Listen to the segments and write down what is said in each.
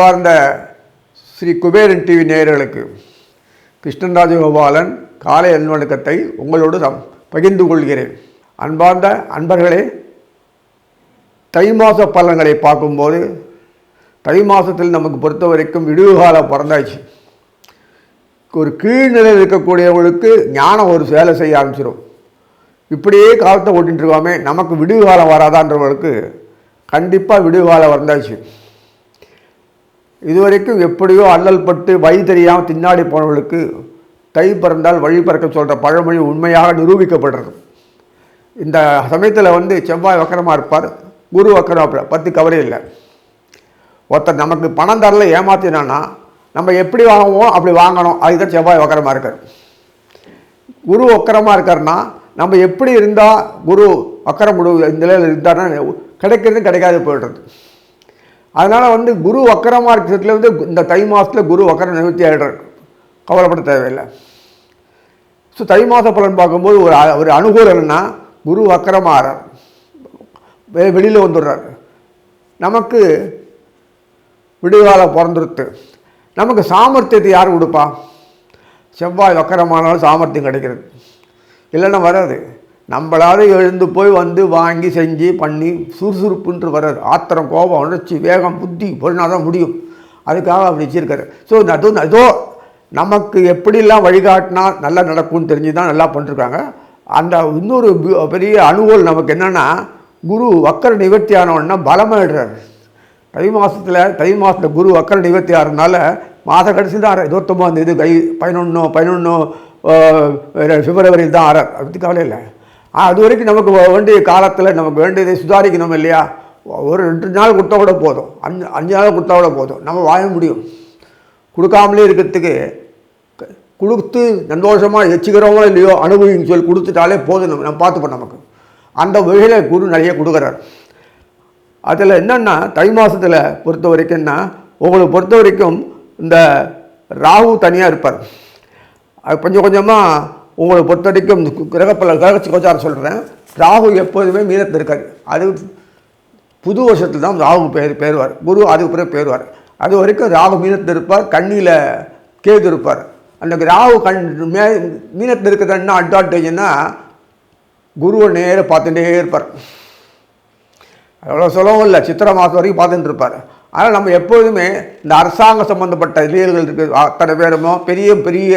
பார்ந்த Sri Kuberan TV நேயர்களுக்கு கிருஷ்ணன் ராஜகோபாலன் காலை அன்வணக்கத்தை உங்களோடு சம் பகிர்ந்து கொள்கிறேன். அன்பார்ந்த அன்பர்களே தை மாத பலன்களை பார்க்கும்போது தை மாதத்தில் நமக்கு பொறுத்த வரைக்கும் விடுகாலம் பிறந்தாச்சு. ஒரு கீழ்நிலையில் இருக்கக்கூடியவங்களுக்கு ஞானம் ஒரு வேலை செய்ய ஆரம்பிச்சிடும் இப்படியே காலத்தை ஓட்டிகிட்டு இருக்கோமே நமக்கு விடுவு காலம் வராதான்றவங்களுக்கு கண்டிப்பாக விடுகாலம் வந்தாச்சு. இதுவரைக்கும் எப்படியோ அல்லல் பட்டு வழி தெரியாமல் தின்னாடி போனவர்களுக்கு தை பிறந்தால் வழி பிறக்க சொல்கிற பழமொழி உண்மையாக நிரூபிக்கப்படுறது. இந்த சமயத்தில் வந்து செவ்வாய் வக்கரமாக இருப்பார் குரு வக்கரம் பத்து பற்றி கவலை இல்லை. ஒருத்தர் நமக்கு பணம் தரல ஏமாத்தினான்னா நம்ம எப்படி வாங்குவோம் அப்படி வாங்கணும். அதுதான் செவ்வாய் வக்கரமாக இருக்கார். குரு வக்கரமாக இருக்காருன்னா நம்ம எப்படி இருந்தால் குரு வக்கரம் முழு இந்த நிலையில் இருந்தார்னா கிடைக்கிறது கிடைக்காது போய்டுறது. அதனால் வந்து குரு வக்கரமாக இருக்கிறதுல வந்து இந்த தை மாதத்தில் குரு வக்கரம் நிவர்த்தி ஆகிடுறாரு கவலைப்பட தேவையில்லை. ஸோ தை மாத பலன் பார்க்கும்போது ஒரு ஒரு அனுகூலம் என்னன்னா குரு வக்கரமாகிறார் வெ வெளியில் வந்துடுறார். நமக்கு விடுகாலம் பிறந்துருத்து. நமக்கு சாமர்த்தியத்தை யார் கொடுப்பா? செவ்வாய் வக்கரமானாலும் சாமர்த்தியம் கிடைக்கிறது. இல்லைன்னா வராது. நம்மளால எழுந்து போய் வந்து வாங்கி செஞ்சு பண்ணி சுறுசுறுப்புன்ற வராது. ஆத்திரம் கோபம் உணர்ச்சி வேகம் புத்தி பொருளாக தான் முடியும். அதுக்காக அப்படி வச்சிருக்காரு. ஸோ அதுவும் ஏதோ நமக்கு எப்படிலாம் வழிகாட்டினா நல்லா நடக்கும்னு தெரிஞ்சு தான் நல்லா பண்ணிருக்காங்க. அந்த இன்னொரு பெரிய அனுகூல் நமக்கு என்னென்னா குரு வக்கர நிவர்த்தி ஆனவொன்னா பலமாயிடுறாரு தை மாதத்தில் தை மாதத்தில் குரு வக்கர நிவர்த்தி ஆகிறதுனால மாத கடைசி தான் இருபத்தொம்போது இது கை பதினொன்று பதினொன்று பிப்ரவரியில் தான் ஆறார் அதை பற்றி கவலை இல்லை. அது வரைக்கும் நமக்கு வேண்டிய காலத்தில் நமக்கு வேண்டியதை சுதாரிக்கணும் இல்லையா? ஒரு ரெண்டு நாள் கொடுத்தா கூட போதும். அஞ்சு அஞ்சு நாள் கொடுத்தா கூட போதும். நம்ம வாழ முடியும். கொடுக்காமலே இருக்கிறதுக்கு கொடுத்து சந்தோஷமாக எச்சுக்கிறோமோ இல்லையோ அனுபவின்னு சொல்லி கொடுத்துட்டாலே போதும் நம்ம நம்ம பார்த்துப்போம் நமக்கு. அந்த வகையில் குரு நிறைய கொடுக்குறாரு. அதில் என்னென்னா தை மாதத்தில் பொறுத்த வரைக்கும்னா உங்களை பொறுத்த வரைக்கும் இந்த ராகு தனியாக இருப்பார். அது கொஞ்சம் கொஞ்சமாக உங்களை பொறுத்த வரைக்கும் கிரகப்பல கிரக கோச்சாரம் சொல்கிறேன் ராகு எப்போதுமே மீனத்தில் இருக்கார் அது புது வருஷத்தில் தான் ராகு பேர் பேருவார் குரு அதுக்கு பிறகு பேருவார் அது வரைக்கும் ராகு மீனத்தில் இருப்பார் கண்ணியில் கேது இருப்பார். அந்த ராகு கண் மே மீனத்தில் இருக்கிறது என்ன அட்வான்டேஜ்னா குருவை நேராக பார்த்துட்டே இருப்பார். அவ்வளோ சொல்லவும் இல்லை. சித்திரை மாதம் வரைக்கும் பார்த்துட்டு இருப்பார். ஆனால் நம்ம எப்போதுமே இந்த அரசாங்க சம்மந்தப்பட்ட இளைஞர்கள் இருக்குது. அத்தனை பேருமோ பெரிய பெரிய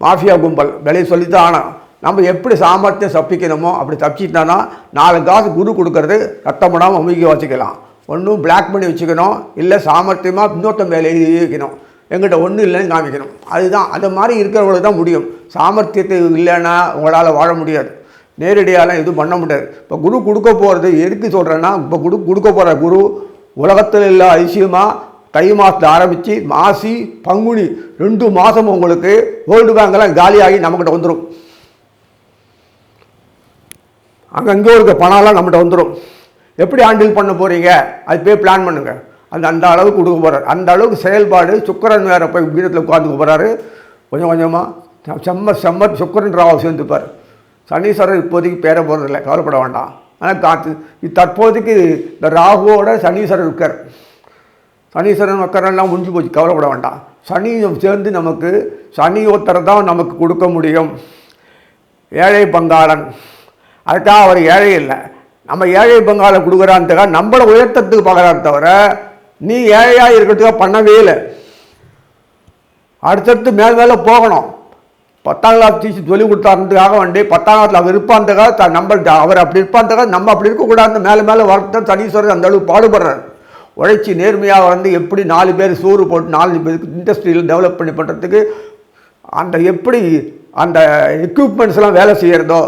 மாஃபியா கும்பல் வெளியே சொல்லித்தான் ஆனால் நம்ம எப்படி சாமர்த்தியம் தப்பிக்கணுமோ அப்படி தப்பிச்சிட்டோன்னா நாலு காசு குரு கொடுக்கறது ரத்தம் படாமல் அமுக்கி வச்சுக்கலாம். ஒன்றும் பிளாக் பண்ணி வச்சுக்கணும் இல்லை சாமர்த்தியமாக இன்னொருத்தன் மேலே எழுதி வைக்கணும். எங்கிட்ட ஒன்றும் இல்லைன்னு காமிக்கணும். அதுதான் அந்த மாதிரி இருக்கிறவங்களுக்கு தான் முடியும். சாமர்த்தியத்தை இல்லைன்னா உங்களால் வாழ முடியாது. நேரடியாலாம் எதுவும் பண்ண முடியாது. இப்போ குரு கொடுக்க போகிறது எதுக்கு சொல்கிறேன்னா இப்போ குரு கொடுக்க போகிற குரு உலகத்தில் இல்லை அதிசயமாக தை மாதத்தில் ஆரம்பித்து மாசி பங்குனி ரெண்டு மாதம் உங்களுக்கு வேர்ல்டு பேங்கெல்லாம் காலியாகி நம்மக்கிட்ட வந்துடும் அங்கங்கே இருக்க பணம்லாம் நம்மகிட்ட வந்துடும் எப்படி ஹேண்டில் பண்ண போகிறீங்க அது போய் பிளான் பண்ணுங்கள் அந்த அந்த அளவுக்கு கொடுக்க போகிறார் அந்த அளவுக்கு செயல்பாடு சுக்கரன் வேறு போய் வீரத்தில் உட்காந்துக்க போகிறாரு கொஞ்சம் கொஞ்சமாக செம்ம செம்ம சுக்கரன் ராவ் சேர்ந்துப்பார். சனீஸ்வரர் இப்போதைக்கு பேர போகிறதில்ல கவலைப்பட வேண்டாம். ஆனால் காத்து தற்போதைக்கு இந்த ராகுவோட சனீஸ்வரர் இருக்கார். சனீஸ்வரன் மக்கரெல்லாம் முடிஞ்சு போச்சு. கவலைப்பட வேண்டாம். சனியும் சேர்ந்து நமக்கு சனி தான் நமக்கு கொடுக்க முடியும். ஏழை பங்காளன். அதுக்காக அவர் ஏழை இல்லை. நம்ம ஏழை பங்காளன் கொடுக்குறான்றதுக்காக நம்மளை உயர்த்தத்துக்கு பார்க்குறாரு தவிர நீ ஏழையாக இருக்கிறதுக்காக பண்ணவே இல்லை. அடுத்தடுத்து மேல் மேலே போகணும். பத்தாம் கிளாஸ் டீச்சர் சொல்லி கொடுத்தாருக்காக வண்டி பத்தாம் கிளாஸில் அவர் இருப்பான்றதுக்காக நம்ம அவர் அப்படி இருப்பான்றதுக்காக நம்ம அப்படி இருக்கக்கூடாது மேலே மேலே வரத்தான் சனீஸ்வரர் அந்த அளவுக்கு பாடுபடுறார். உழைச்சி நேர்மையாக வந்து எப்படி நாலு பேர் சோறு போட்டு நாலு பேருக்கு இண்டஸ்ட்ரியில் டெவலப் பண்ணி பண்ணுறதுக்கு அந்த எப்படி அந்த எக்யூப்மெண்ட்ஸ்லாம் வேலை செய்கிறதோ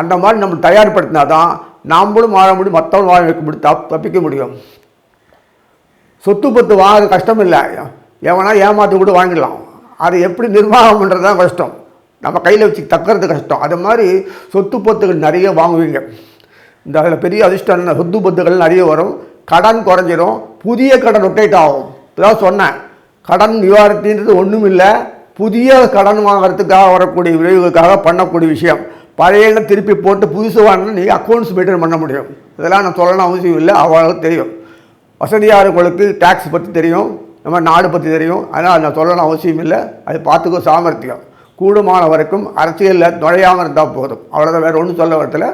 அந்த மாதிரி நம்ம தயார்படுத்தினா தான் நாம்களும் வாழ முடியும் மற்றவங்களும் வாழ வைக்க முடியும் தப் தப்பிக்க முடியும். சொத்து பத்து வாங்க கஷ்டம் இல்லை. எவனா ஏமாற்றி கூட வாங்கிடலாம். அது எப்படி நிர்வாகம் பண்ணுறது தான் கஷ்டம். நம்ம கையில் வச்சு தக்கிறது கஷ்டம். அது மாதிரி சொத்து பத்துகள் நிறைய வாங்குவீங்க. இந்த அதில் பெரிய அதிர்ஷ்டம் சொத்து பத்துகள் நிறைய வரும். கடன் குறைஞ்சிரும் புதிய கடன் ரொட்டேட் ஆகும். இதான் சொன்னேன். கடன் நிவாரணத்தின்றது ஒன்றும் இல்லை புதிய கடன் வாங்குறதுக்காக வரக்கூடிய விளைவுகளுக்காக பண்ணக்கூடிய விஷயம். பழைய திருப்பி போட்டு புதுசு வாங்கினா நீங்கள் அக்கௌண்ட்ஸ் மெயின்டைன் பண்ண முடியும். இதெல்லாம் நான் சொல்லணும் அவசியம் இல்லை. அவ்வளோ தெரியும். வசதியாளர்களுக்கு டேக்ஸ் பற்றி தெரியும். நம்ம நாடு பற்றி தெரியும். அதனால் நான் சொல்லணும் அவசியம் இல்லை. அது பார்த்துக்கோ சாமர்த்தியம். கூடுமான வரைக்கும் அரசியலில் நுழையாமல் இருந்தால் போதும். அவ்வளோதான் வேறு ஒன்றும் சொல்ல வரத்தில்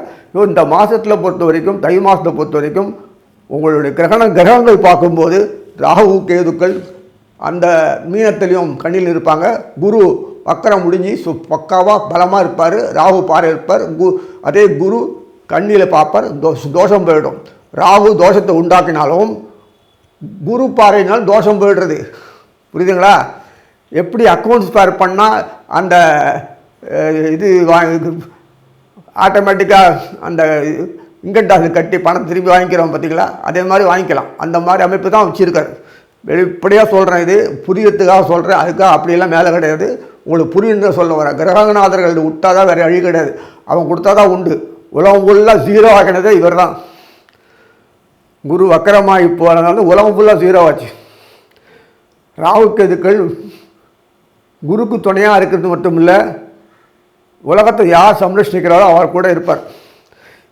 இந்த மாதத்தில் பொறுத்த வரைக்கும் தை மாதத்தை பொறுத்த வரைக்கும் உங்களுடைய கிரகண கிரகங்கள் பார்க்கும்போது ராகு கேதுக்கள் அந்த மீனத்திலையும் கண்ணில் இருப்பாங்க. குரு வக்கரம் முடிஞ்சு சு பக்காவாக பலமாக இருப்பார். ராகு பாறை இருப்பார். கு அதே குரு கண்ணில் பார்ப்பார். தோஷ தோஷம் போயிடும். ராகு தோஷத்தை உண்டாக்கினாலும் குரு பாறையினால் தோஷம் போயிடுறது. புரியுதுங்களா? எப்படி அக்கௌண்ட்ஸ் பேர் பண்ணால் அந்த இது வா ஆட்டோமேட்டிக்காக அந்த இன்கம் டாக்ஸ் கட்டி பணம் திரும்பி வாங்கிக்கிறோம் பார்த்தீங்களா? அதே மாதிரி வாங்கிக்கலாம். அந்த மாதிரி அமைப்பு தான் வச்சுருக்காரு. வெளிப்படையாக சொல்கிறேன் இது புரியத்துக்காக சொல்கிறேன் அதுக்காக அப்படியெல்லாம் மேலே கிடையாது. உங்களுக்கு புரியுன்னு சொல்ல வரேன். கிரகநாதர்கள் விட்டா தான் வேறு அழி கிடையாது. அவன் கொடுத்தா தான் உண்டு. உலகம் ஃபுல்லாக ஜீரோ ஆகினதே இவர் தான் குரு வக்கரமாகி போனதால உலகம் ஃபுல்லாக ஜீரோ ஆச்சு. ராவுக்கெதுக்கள் குருக்கு துணையாக இருக்கிறது மட்டும் இல்லை உலகத்தை யார் சம்ரட்சிக்கிறாரோ அவர் கூட இருப்பார்.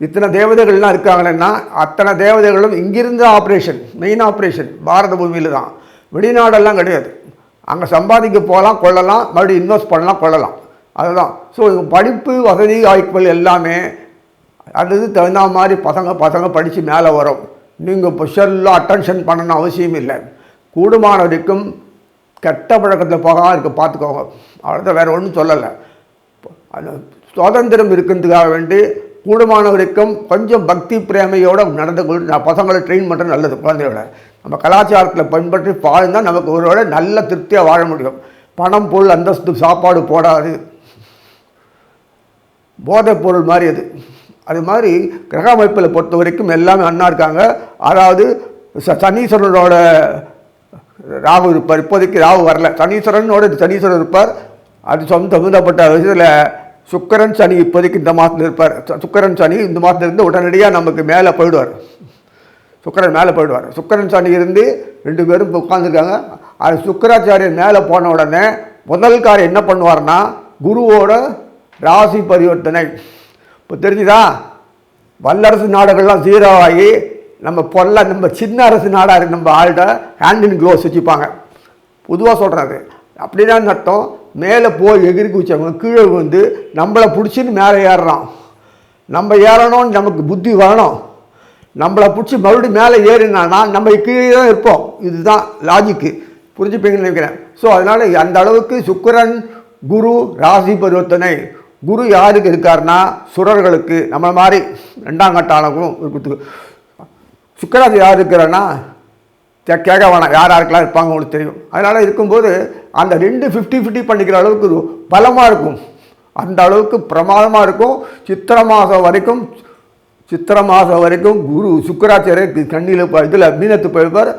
இத்தனை தேவதைகள்லாம் இருக்காங்கன்னா அத்தனை தேவதைகளும் இங்கிருந்து ஆப்ரேஷன் மெயின் ஆப்ரேஷன் பாரத பூமியில் தான். வெளிநாடெல்லாம் கிடையாது. அங்கே சம்பாதிக்க போகலாம் கொள்ளலாம் மறுபடியும் இன்வெஸ்ட் பண்ணலாம் கொள்ளலாம். அதுதான். ஸோ படிப்பு வசதி வாய்ப்புகள் எல்லாமே அது தகுந்த மாதிரி பசங்க பசங்க படித்து மேலே வரும். நீங்கள் இப்போ அட்டென்ஷன் பண்ணணும் அவசியம் இல்லை. கூடுமான வரைக்கும் கெட்ட பழக்கத்தில் போகாமல் இருக்க பார்த்துக்கோங்க அவ்வளோதான் வேறு ஒன்றும் சொல்லலை. சுதந்திரம் இருக்கிறதுக்காக வேண்டி கூடுமான வரைக்கும் கொஞ்சம் பக்தி பிரேமையோடு நடந்து கொண்டு நான் பசங்களை ட்ரெயின் பண்ணுறது நல்லது குழந்தையோட நம்ம கலாச்சாரத்தில் பின்பற்றி வாழ்ந்தால் நமக்கு ஒருவேளை நல்ல திருப்தியாக வாழ முடியும். பணம் பொருள் அந்தஸ்து சாப்பாடு போடாது. போதைப் பொருள் மாதிரி அது. அது மாதிரி கிரக அமைப்பில் பொறுத்த வரைக்கும் எல்லாமே அண்ணா இருக்காங்க. அதாவது ச- சனீஸ்வரனோட ராகு இருப்பார். இப்போதைக்கு ராகு வரல. சனீஸ்வரனோட சனீஸ்வரர் இருப்பார். அது சொந்த சம்மந்தப்பட்ட விஷயத்தில் சுக்கரன் சனி இப்போதைக்கு இந்த மாதத்தில் இருப்பார். சுக்கரன் சனி இந்த மாதத்துல இருந்து உடனடியாக நமக்கு மேலே போயிடுவார். சுக்கரன் மேலே போயிடுவார். சுக்கரன் சனி இருந்து ரெண்டு பேரும் இப்போ உட்காந்துருக்காங்க அது சுக்கராச்சாரியன் மேலே போன உடனே முதல் என்ன பண்ணுவார்னா குருவோட ராசி பரிவர்த்தனை. இப்போ தெரிஞ்சுதா? வல்லரசு நாடுகள்லாம் ஜீரோ ஆகி நம்ம பொல்ல நம்ம சின்ன அரசு நாடாக நம்ம ஆள்கிட்ட ஹேண்ட் இன் க்ளோஸ் வச்சுப்பாங்க பொதுவாக சொல்கிறது அப்படிதான் அர்த்தம்? மேலே போய் எகிரி குச்சவங்க கீழே வந்து நம்மளை பிடிச்சின்னு மேலே ஏறுறான். நம்ம ஏறணும்னு நமக்கு புத்தி வேணும். நம்மளை பிடிச்சி மறுபடியும் மேலே ஏறினானா நம்ம கீழே தான் இருப்போம். இதுதான் லாஜிக்கு புரிஞ்சுப்பீங்கன்னு நினைக்கிறேன். ஸோ அதனால் அந்த அளவுக்கு சுக்கரன் குரு ராசி பரிவர்த்தனை குரு யாருக்கு இருக்காருன்னா சுரர்களுக்கு நம்ம மாதிரி ரெண்டாம் கட்டாளக்கும் இருக்கிறதுக்கு. சுக்கராசி யார் இருக்கிறான்னா கேட்க வேணாம் யார் யாருக்கெல்லாம் இருப்பாங்க உங்களுக்கு தெரியும். அதனால் இருக்கும்போது அந்த ரெண்டு ஃபிஃப்டி ஃபிஃப்டி பண்ணிக்கிற அளவுக்கு பலமாக இருக்கும். அந்த அளவுக்கு பிரமாதமாக இருக்கும். சித்திரை மாதம் வரைக்கும் சித்திரை மாதம் வரைக்கும் குரு சுக்கராச்சாரியர் கண்ணியில் இதில் மீனத்து போயிருப்பார்.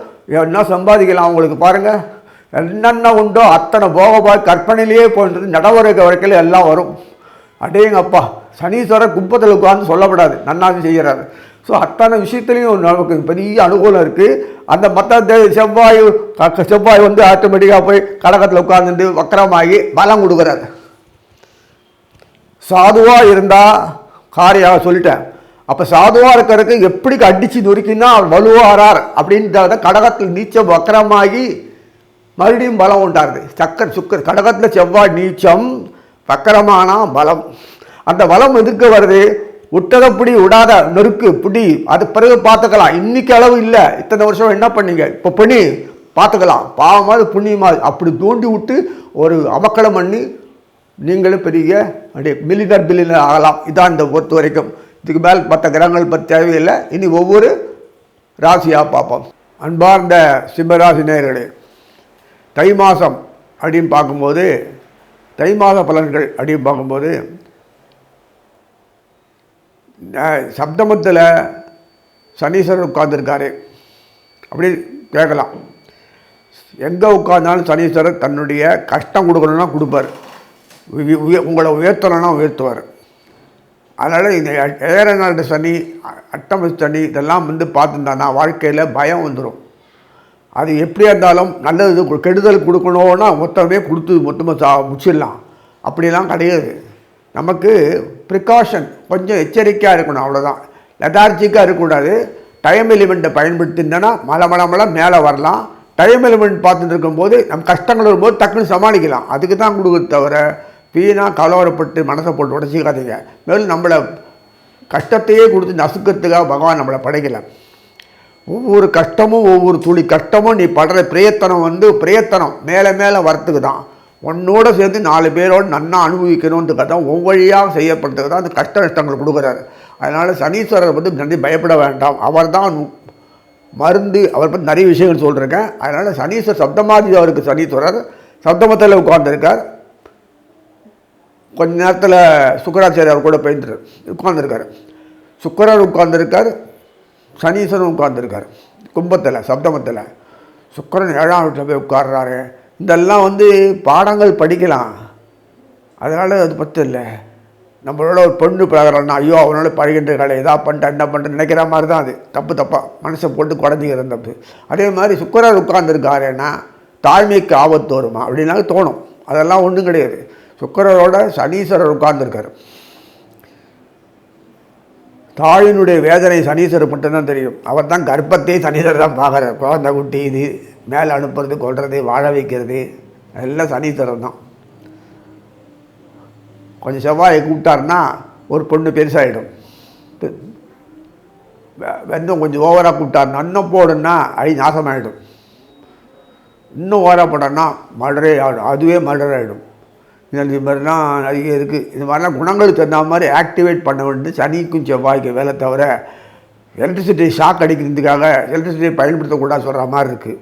என்ன சம்பாதிக்கலாம் அவங்களுக்கு பாருங்கள் என்னென்ன உண்டோ அத்தனை போகபாய் கற்பனையிலேயே போன்றது நடவடிக்கை வரைக்கும் எல்லாம் வரும். அடேங்கப்பா சனீஸ்வரர் குப்பத்தில் உட்காந்து சொல்லப்படாது. நன்னாசி செய்கிறாரு ஸோ அத்தனை விஷயத்துலையும் நமக்கு பெரிய அனுகூலம் இருக்குது அந்த மற்ற செவ்வாய் க- செவ்வாய் வந்து ஆட்டோமேட்டிக்காக போய் கடகத்தில் உட்காந்துட்டு வக்கரமாகி பலம் கொடுக்குறாரு. சாதுவாக இருந்தால் காரியாக சொல்லிட்டேன். அப்போ சாதுவாக இருக்கிறதுக்கு எப்படி அடித்து நொறுக்கினா அவர் வலுவாரார் அப்படின்றத கடகத்தில் நீச்சம் வக்கரமாகி மறுபடியும் பலம் உண்டாருது. சக்கர் சுக்கர் கடகத்தில் செவ்வாய் நீச்சம் வக்கரமானா பலம். அந்த பலம் எதுக்கு வருது? விட்டதை பிடி விடாத நெருக்கு பிடி அது பிறகு பார்த்துக்கலாம். இன்னைக்கு அளவு இல்லை. இத்தனை வருஷம் என்ன பண்ணீங்க? இப்போ பண்ணி பார்த்துக்கலாம். பாவமாவது புண்ணியமாவது அப்படி தூண்டி விட்டு ஒரு அமக்கலம் பண்ணி நீங்களும் பெரிய அப்படியே மில்லினர் பில்லினர் ஆகலாம். இதான் இந்த பொறுத்த வரைக்கும். இதுக்கு மேல் மற்ற கிரகங்கள் பற்றி தேவையில்லை. இனி ஒவ்வொரு ராசியாக பார்ப்போம். அன்பார்ந்த சிம்மராசி நேயர்களே தை மாதம் அப்படின்னு பார்க்கும்போது தை மாத பலன்கள் அப்படின்னு பார்க்கும்போது சப்தமத்தில் சனீஸ்வரர் உட்கார்ந்துருக்காரு. அப்படி கேட்கலாம். எங்கே உட்கார்ந்தாலும் சனீஸ்வரர் தன்னுடைய கஷ்டம் கொடுக்கணும்னா கொடுப்பார். உங்களை உயர்த்தணும்னா உயர்த்துவார். அதனால் இந்த ஏழரை சனி அட்டம சனி இதெல்லாம் வந்து பார்த்துருந்தானா வாழ்க்கையில் பயம் வந்துடும் அது எப்படியா இருந்தாலும் நல்லது கெடுதல் கொடுக்கணும்னா மொத்தமே கொடுத்து மொத்தமாக சா முடிச்சிடலாம். அப்படிலாம் கிடையாது. நமக்கு ப்ரிகாஷன் கொஞ்சம் எச்சரிக்கையாக இருக்கணும் அவ்வளோதான் லெதார்ஜிக்காக இருக்கக்கூடாது. டைம் எலிமெண்ட்டை பயன்படுத்தினா மலை மலை மலை மேலே வரலாம். டைம் எலிமெண்ட் பார்த்துட்டு இருக்கும்போது நம்ம கஷ்டங்கள் வரும்போது டக்குன்னு சமாளிக்கலாம். அதுக்கு தான் கொடுக்குறது தவிர வீணாக கலவரப்பட்டு மனசை போட்டு உடச்சிக்காதீங்க. மேலும் நம்மளை கஷ்டத்தையே கொடுத்து நசுக்கிறதுக்காக பகவான் நம்மளை படைக்கல. ஒவ்வொரு கஷ்டமும் ஒவ்வொரு துளி கஷ்டமும் நீ படுற பிரயத்தனம் வந்து பிரயத்தனம். மேலே மேலே வரத்துக்கு தான். உன்னோட சேர்ந்து நாலு பேரோடு நன்னா அனுபவிக்கணுன்றதுக்காக தான் ஒவ்வொழியாக செய்யப்படுறதுக்கு தான் அந்த கஷ்ட நஷ்டங்கள் கொடுக்குறாரு. அதனால் சனீஸ்வரர் வந்து நன்றி பயப்பட வேண்டாம். அவர் தான் மருந்து அவர் பற்றி நிறைய விஷயங்கள் சொல்லியிருக்கேன் அதனால் சனீஸ்வரர் சப்தமாதி அவருக்கு சனீஸ்வரர். சப்தமத்தில் உட்கார்ந்துருக்கார். கொஞ்ச நேரத்தில் சுக்கராச்சாரியார் கூட போயிட்டு உட்கார்ந்துருக்கார். சுக்கரர் உட்கார்ந்துருக்கார் சனீஸ்வரன் உட்கார்ந்துருக்கார். கும்பத்தில் சப்தமத்தில். சுக்கரன் ஏழாம் வீட்டில் போய் உட்கார்றாரு. இதெல்லாம் வந்து பாடங்கள் படிக்கலாம். அதனால் அது பற்றி இல்லை. நம்மளோட ஒரு பொண்ணு பழகிறோம்னா ஐயோ அவனோட பழகின்ற கலை எதா பண்ணிட்டேன் என்ன பண்ணுறேன் நினைக்கிற மாதிரி தான் அது. தப்பு தப்பாக மனசை போட்டு குடஞ்சிக்கிறது தப்பு. அதே மாதிரி சுக்கரர் உட்கார்ந்துருக்காருன்னா தாழ்மைக்கு ஆபத்து வருமா? அப்படின்னாலும் தோணும். அதெல்லாம் ஒன்றும் கிடையாது. சுக்கரரோட சனீஸ்வரர் உட்கார்ந்துருக்கார். தாயினுடைய வேதனை சனீஸ்வரர் மட்டும்தான் தெரியும். அவர் தான் கர்ப்பத்தையே சனீஸ்வரர் தான் பார்க்குறார். குழந்தை குட்டி இது. மேலே அனுப்புறது கொள்வது வாழ வைக்கிறது எல்லாம் சனீஸ்வரன் தான். கொஞ்சம் செவ்வாயை கூப்பிட்டாருன்னா ஒரு பொண்ணு பெருசாகிடும் வெந்தம் கொஞ்சம் ஓவராக கூப்பிட்டாருன்னா இன்னும் போடுன்னா அழி நாசமாயிடும். இன்னும் ஓவராக போட்டோன்னா மடரே ஆகிடும் அதுவே மர்டர் ஆகிடும் இது மாதிரிலாம் நிறைய இருக்குது இது மாதிரிலாம் குணங்களுக்கு தகுந்த மாதிரி ஆக்டிவேட் பண்ண வேண்டியது சனிக்கும் செவ்வாய்க்கு வேலை தவிர எலக்ட்ரிசிட்டி ஷாக் அடிக்கிறதுக்காக எலக்ட்ரிசிட்டியை பயன்படுத்தக்கூடாது சொல்கிற மாதிரி இருக்குது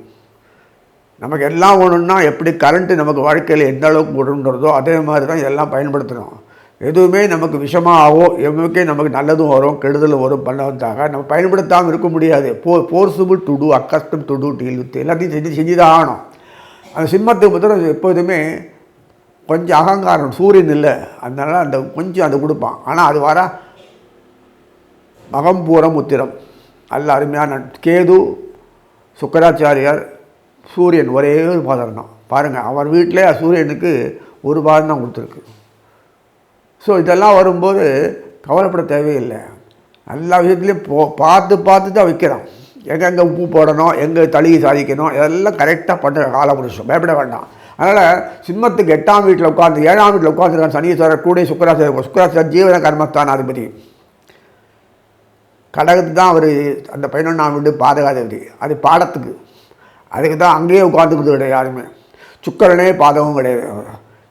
நமக்கு எல்லாம் ஒன்றுன்னா எப்படி கரண்ட்டு நமக்கு வாழ்க்கையில் எந்த அளவுக்கு விடுன்றதோ அதே மாதிரி தான் இதெல்லாம் பயன்படுத்தணும். எதுவுமே நமக்கு விஷமாக ஆகும் எதுவுமே நமக்கு நல்லதும் வரும் கெடுதலும் வரும் பண்ண நம்ம பயன்படுத்தாமல் இருக்க முடியாது. போ forcible to do accustom to do deal with எல்லாத்தையும் செஞ்சு செஞ்சு தான் ஆகணும். அந்த சிம்மத்துக்கு முதல்ல எப்போதுமே கொஞ்சம் அகங்காரம் சூரியன் இல்லை. அதனால அந்த கொஞ்சம் அதை கொடுப்பான். ஆனால் அது வர மகம்பூரம் உத்திரம். நல்ல அருமையான கேது சுக்கராச்சாரியார் சூரியன் ஒரே ஒரு பாதம் தான். பாருங்கள் அவர் வீட்டிலே சூரியனுக்கு ஒரு பாதம் தான் கொடுத்துருக்கு. ஸோ இதெல்லாம் வரும்போது கவலைப்பட தேவையில்லை. எல்லா விஷயத்துலையும் போ பார்த்து பார்த்து தான் வைக்கிறான் எங்கெங்கே உப்பு போடணும் எங்கே தளிகை சாதிக்கணும் இதெல்லாம் கரெக்டாக பண்ணுற காலபுருஷம் பயப்பட வேண்டாம். அதனால் சிம்மத்துக்கு எட்டாம் வீட்டில் உட்காந்து ஏழாம் வீட்டில் உட்காந்துருக்கான் சனீஸ்வரர் கூட சுக்கராச்சாரியர் சுக்கராச்சாரியர் ஜீவன கர்மஸ்தான் அதிபதி கடகத்து தான் அவர் அந்த பதினொன்றாம் வீடு பாதகாதிபதி. அது பாடத்துக்கு. அதுக்கு தான் அங்கேயே உட்காந்துக்கிறது கிடையாது யாருமே. சுக்கரனே பாதகம் கிடையாது.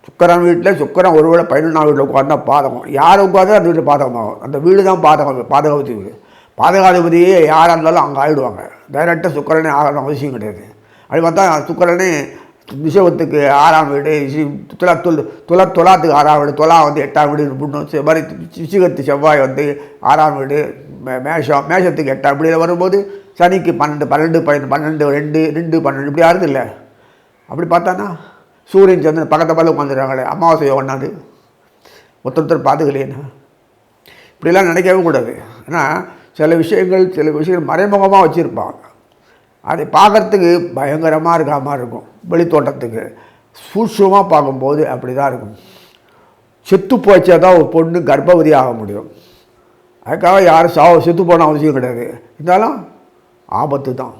சுக்கரன் வீட்டில் சுக்கரன் ஒருவேளை பதினொன்றாம் வீட்டில் உட்காந்தா பாதகம். யார் உட்காந்து அந்த வீட்டில் பாதகமாகும் அந்த வீடு தான் பாதகம் பாதகத்து வீடு. பாதகாதிபதியே யாராக இருந்தாலும் அங்கே ஆயிடுவாங்க. டைரெக்டாக சுக்கரனே ஆகணும் அவசியம் கிடையாது. அது பார்த்தா சுக்கரனே விஷவத்துக்கு ஆறாம் வீடு துலா துல் துல துலாத்துக்கு ஆறாம் வீடு துலா வந்து எட்டாம் வீடு புண்ணும் மாதிரி விசிகத்து செவ்வாய் வந்து ஆறாம் வீடு மேஷம் மேஷத்துக்கு எட்டாம் வீடு வரும்போது சனிக்கு பன்னெண்டு பன்னெண்டு பன்னெண்டு பன்னெண்டு ரெண்டு ரெண்டு பன்னெண்டு இப்படி யாரும் இல்லை? அப்படி பார்த்தானா சூரியன் சந்திரன் பக்கத்து பக்கத்தில் உட்காந்துருக்காங்களே அமாவாசை ஒன்றாது ஒருத்தர் பார்த்துக்கலையேண்ணா இப்படிலாம் நினைக்கவே கூடாது. ஏன்னா சில விஷயங்கள் சில விஷயங்கள் மறைமுகமாக வச்சுருப்பாங்க. அதை பார்க்குறதுக்கு பயங்கரமாக இருக்கா மாதிரி இருக்கும். வெளித்தோட்டத்துக்கு சூட்சமாக பார்க்கும்போது அப்படி தான் இருக்கும். செத்து போச்சா தான் ஒரு பொண்ணு கர்ப்பவதி ஆக முடியும். அதுக்காக யாரும் சாவ செத்து போன அவசியம் கிடையாது. இருந்தாலும் ஆபத்து தான்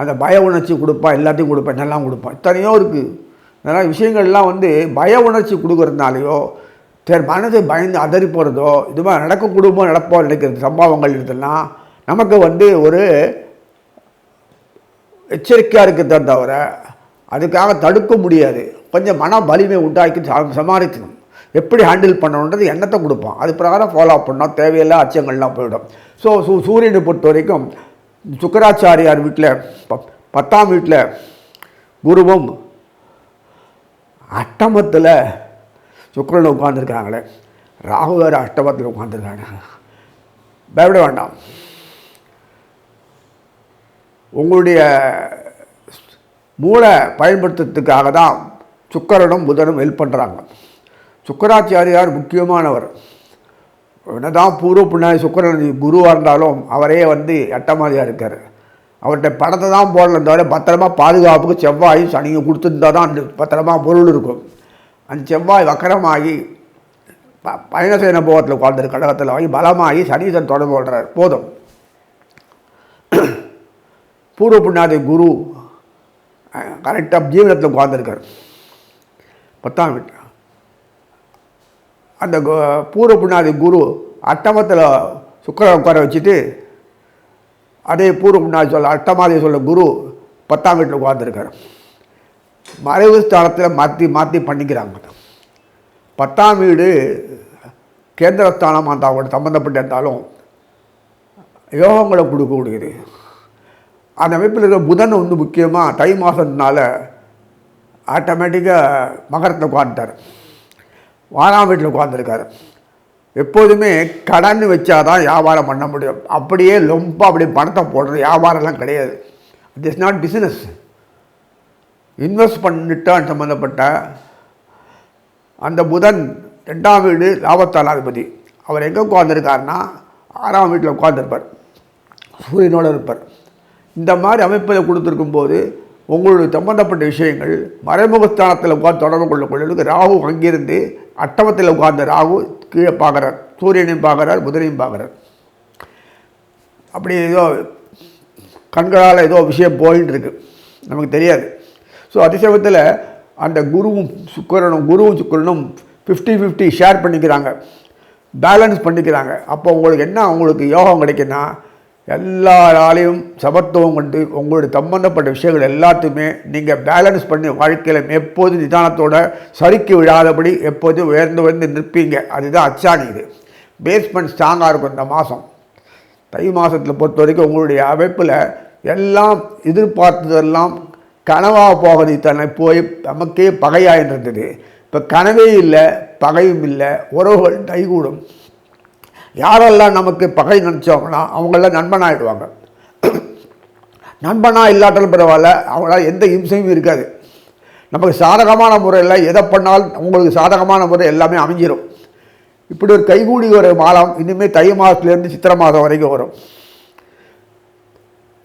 அந்த பய உணர்ச்சி கொடுப்பா எல்லாத்தையும் கொடுப்பேன் எல்லாம் கொடுப்பேன் இத்தனையோ இருக்குது இதெல்லாம் விஷயங்கள்லாம் வந்து பய உணர்ச்சி கொடுக்குறதுனாலையோ சரி மனதை பயந்து அதறி போகிறதோ இது மாதிரி நடக்கக்கூடுமோ நடப்போ நினைக்கிறது சம்பவங்கள் இதெல்லாம் நமக்கு வந்து ஒரு எச்சரிக்கையாக இருக்கிறத தவிர அதுக்காக தடுக்க முடியாது. கொஞ்சம் மன வலிமை உண்டாக்கி சமாளிக்கணும். எப்படி ஹேண்டில் பண்ணணுன்றது எண்ணத்தை கொடுப்போம் அது பிரகாரம் ஃபாலோ பண்ணோம் தேவையில்லாத அச்சங்கள்லாம் போயிடும். ஸோ சூ சூரியனை பொறுத்த வரைக்கும் சுக்கராச்சாரியார் வீட்டில் ப பத்தாம் வீட்டில் குருவும் அட்டமத்தில் சுக்கரன் உட்காந்துருக்காங்களே ராகு வேறு அஷ்டமத்தில் உட்காந்துருக்காங்க பயப்பட வேண்டாம். உங்களுடைய மூளை பயன்படுத்துறதுக்காக தான் சுக்கரனும் புதனும் ஹெல்ப் பண்ணுறாங்க சுக்கராச்சாரியார் முக்கியமானவர். என்னதான் பூர்வ புண்ணாதி சுக்கரன் குருவாக இருந்தாலும் அவரே வந்து எட்டமாதியாக இருக்கார். அவர்கிட்ட படத்தை தான் போடலாம் தவிர பத்திரமா பாதுகாப்புக்கு செவ்வாயும் சனியும் கொடுத்துருந்தா தான் அந்த பத்திரமா பொருள் இருக்கும். அந்த செவ்வாய் வக்கரமாகி ப பயணசேன போகத்தில் உட்காந்துரு கடகத்தில் வாங்கி பலமாகி சனீசன் தொடர்பு கொள்கிறார் போதும். பூர்வ புண்ணாதி குரு கரெக்டாக ஜீவனத்தில் உட்கார்ந்துருக்கார் பத்தாம் வீட்டு. அந்த கு- பூர்வ புண்ணாதி குரு அட்டமத்தில் சுக்கர உட்கார வச்சுட்டு அதே பூர்வ புண்ணாதி சொல்ல அட்டமாதி சொல்ல குரு பத்தாம் வீட்டில் உட்காந்துருக்கார் மறைவு ஸ்தானத்தில் மாற்றி மாற்றி பண்ணிக்கிறாங்க. பத்தாம் வீடு கேந்திரஸ்தானம் அந்த அவங்களோட சம்மந்தப்பட்டு இருந்தாலும் யோகங்களை கொடுக்கக்கூடியது அந்த அமைப்பில் இருக்கிற புதன் வந்து முக்கியமாக தை மாதத்தினால ஆட்டோமேட்டிக்காக மகரத்தை உட்காந்துட்டார் வாராம் வீட்டில் உட்காந்துருக்காரு எப்போதுமே கடன் வச்சாதான் வியாபாரம் பண்ண முடியும். அப்படியே ரொம்ப அப்படி பணத்தை போடுறது வியாபாரம்லாம் கிடையாது. It is not business invest பண்ணிட்டான் சம்மந்தப்பட்ட அந்த புதன் ரெண்டாம் வீடு லாபத்தாளாதிபதி. அவர் எங்கே உட்காந்துருக்காருன்னா ஆறாம் வீட்டில் உட்காந்துருப்பார் சூரியனோடு இருப்பார். இந்த மாதிரி அமைப்பில் கொடுத்துருக்கும்போது உங்களுடைய சம்பந்தப்பட்ட விஷயங்கள் மறைமுகஸ்தானத்தில் உட்கார்ந்து தொடர்பு கொள்ளக்கூடியவர்களுக்கு ராகு அங்கிருந்து அட்டமத்தில் உட்கார்ந்த ராகு கீழே பார்க்குறார் சூரியனையும் பார்க்குறார் புதனையும் பார்க்குறார். அப்படி ஏதோ கண்களால் ஏதோ விஷயம் போயின்னு இருக்குது நமக்கு தெரியாது. ஸோ அதிசயத்தில் அந்த குருவும் சுக்கரனும் குருவும் சுக்கரனும் ஃபிஃப்டி ஃபிஃப்டி ஷேர் பண்ணிக்கிறாங்க. பேலன்ஸ் பண்ணிக்கிறாங்க. அப்போ உங்களுக்கு என்ன உங்களுக்கு யோகம் கிடைக்குன்னா எல்லாராலையும் சமத்துவம் கொண்டு உங்களுடைய சம்பந்தப்பட்ட விஷயங்கள் எல்லாத்தையுமே நீங்கள் பேலன்ஸ் பண்ணி வாழ்க்கையில் எப்போது நிதானத்தோட சறுக்கி விழாதபடி எப்போதும் உயர்ந்து உயர்ந்து நிற்பீங்க. அதுதான் அச்சாணி இது. பேஸ்மெண்ட் ஸ்ட்ராங்காக இருக்கும் இந்த மாதம் தை மாதத்தில் பொறுத்த வரைக்கும் உங்களுடைய அமைப்பில் எல்லாம் எதிர்பார்த்ததெல்லாம் கனவாக போகிறது தன்னை போய் நமக்கே பகையாக இருந்தது. இப்போ கனவே இல்லை பகையும் இல்லை உறவுகள் கைகூடும் யாரெல்லாம் நமக்கு பகை நினச்சவங்களா அவங்களாம் நண்பனாகிடுவாங்க நண்பனாக இல்லாட்டாலும் பரவாயில்ல அவங்களால் எந்த இம்சையும் இருக்காது. நமக்கு சாதகமான முறையில் எதை பண்ணாலும் உங்களுக்கு சாதகமான முறை எல்லாமே அமைஞ்சிடும் இப்படி ஒரு கைகூடி ஒரு மாதம் இனிமேல் தை மாதத்துலேருந்து சித்திரை மாதம் வரைக்கும் வரும்.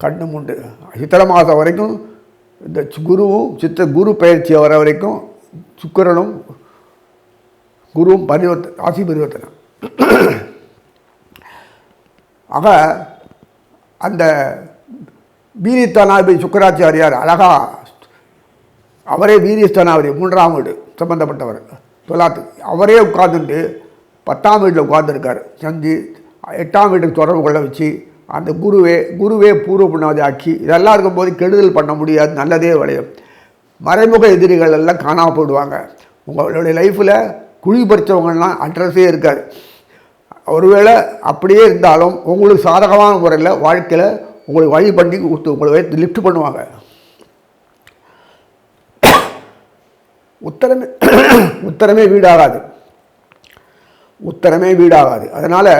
கண்ணு முண்டு. சித்திரை மாதம் வரைக்கும் இந்த குருவும் சித்த குரு பயிற்சி வர வரைக்கும் சுக்கிரனும் குருவும் பரிவர்த்த ராசி பரிவர்த்தனை. ஆக அந்த வீரியஸ்தானாதிபதி சுக்கராச்சாரியார் அழகா அவரே வீரியஸ்தானாதிபதி மூன்றாம் வீடு சம்பந்தப்பட்டவர் தொள்ளாத்து அவரே உட்கார்ந்துட்டு பத்தாம் வீட்டில் உட்கார்ந்துருக்கார். செஞ்சு எட்டாம் வீட்டுக்கு தொடர்பு கொள்ள வச்சு அந்த குருவே குருவே பூர்வ புண்ணாதி ஆக்கி இதெல்லாம் இருக்கும்போது கெடுதல் பண்ண முடியாது நல்லதே விளையும். மறைமுக எதிரிகள் எல்லாம் காணாமல் போயிடுவாங்க. உங்களுடைய லைஃப்பில் குழி பறிச்சவங்கலாம் அட்ரஸே இருக்காது. ஒருவேளை அப்படியே இருந்தாலும் உங்களுக்கு சாதகமான முறையில் வாழ்க்கையில் உங்களுக்கு வழி பண்ணி கொடுத்து உங்களை லிஃப்ட் பண்ணுவாங்க. உத்தரமே உத்தரமே வீடாகாது. உத்தரமே வீடாகாது. அதனால்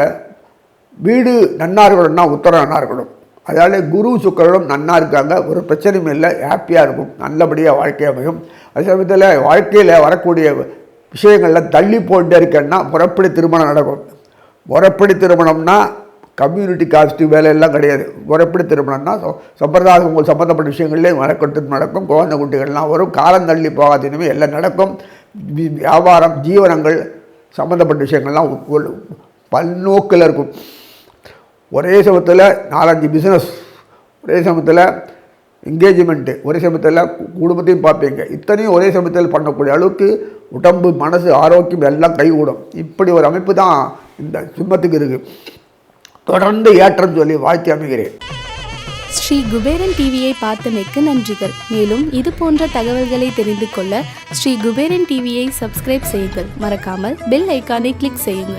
வீடு நன்னா இருக்கணும்னா உத்தரம் நன்னா இருக்கணும் அதனால் குரு சுக்கரனும் நன்னா இருக்காங்க. ஒரு பிரச்சனையும் இல்லை. ஹாப்பியாக இருக்கும். நல்லபடியாக வாழ்க்கை அமையும். அதே சமயத்தில் வாழ்க்கையில் வரக்கூடிய விஷயங்களில் தள்ளி போயிட்டே இருக்கேன்னா முறைப்படி திருமணம் நடக்கும். முறைப்படி திருமணம்னா கம்யூனிட்டி காஸ்ட்டு வேலையெல்லாம் கிடையாது. முறைப்படி திருமணம்னா ச- சம்பிரதாயம் உங்கள் சம்மந்தப்பட்ட விஷயங்களே நடக்கட்டு நடக்கும் குழந்தை குட்டிகள்லாம் வரும் காலம் தள்ளி போகாத இனிமேல் எல்லாம் நடக்கும். வியாபாரம் ஜீவனங்கள் சம்மந்தப்பட்ட விஷயங்கள்லாம் பல்நோக்கில் இருக்கும். ஒரே சமயத்தில் நாலஞ்சு பிஸ்னஸ் ஒரே சமயத்தில் என்கேஜ்மெண்ட்டு ஒரே சமயத்தில் குடும்பத்தையும் பார்ப்பீங்க. இத்தனையும் ஒரே சமயத்தில் பண்ணக்கூடிய அளவுக்கு உடம்பு மனசு ஆரோக்கியம் எல்லாம் கைகூடும். இப்படி ஒரு அமைப்பு தான் இந்த சிம்மத்துக்கு இருக்குது தொடர்ந்து ஏற்றம் சொல்லி வாழ்த்தி அமைகிறேன். ஸ்ரீ குபேரன் டிவியை பார்த்தமைக்கு நன்றிகள். மேலும் இது போன்ற தகவல்களை தெரிந்து கொள்ள ஸ்ரீ குபேரன் டிவியை சப்ஸ்கிரைப் செய்யுங்கள். மறக்காமல் பெல் ஐக்கானை கிளிக் செய்யுங்கள்.